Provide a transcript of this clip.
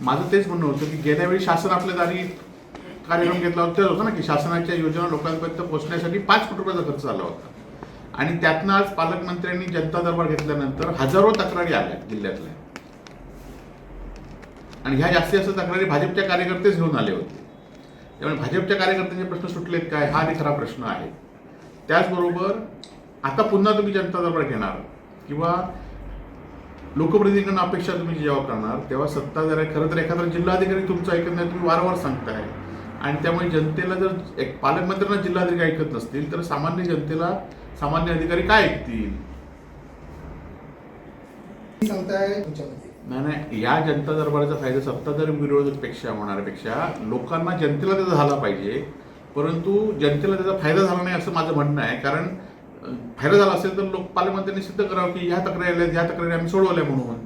माझं तेच म्हणणं होतं की गेल्या वेळी शासन आपल्या दारी कार्यक्रम घेतला होता तेच होतं ना की शासनाच्या योजना लोकांपर्यंत पोहोचण्यासाठी पाच कोटी रुपयाचा खर्च झाला होता. आणि त्यातनं आज पालकमंत्र्यांनी जनता दरबार घेतल्यानंतर हजारो तक्रारी आल्या जिल्ह्यातल्या. आणि ह्या जास्तीत जास्त तक्रारी भाजपच्या कार्यकर्तेच घेऊन आले होते. त्यामुळे भाजपच्या कार्यकर्त्यांचे प्रश्न सुटलेत काय हा आणि खरा प्रश्न आहे. त्याचबरोबर आता पुन्हा तुम्ही जनता दरबार घेणार. किंवा लोकप्रतिनिधींकडून अपेक्षा तुम्ही जेव्हा करणार तेव्हा सत्ताधारी खरं तर एखादा जिल्हाधिकारी तुमचं ऐकत नाही तुम्ही वारंवार सांगताय. आणि त्यामुळे जनतेला जर एक पालकमंत्र्यांना जिल्हाधिकारी ऐकत नसतील तर सामान्य जनतेला सामान्य अधिकारी काय ऐकतील? नाही नाही या जनता दरबाराचा फायदा सत्ताधारी विरोधकपेक्षा होणाऱ्यापेक्षा लोकांना जनतेला त्याचा झाला पाहिजे परंतु जनतेला त्याचा फायदा झाला नाही असं माझं म्हणणं आहे. कारण फायदा झाला असेल तर लोक पालकमंत्र्यांनी सिद्ध करावं की ह्या तक्रारी आल्या ह्या तक्रारी आम्ही सोडवल्या म्हणून.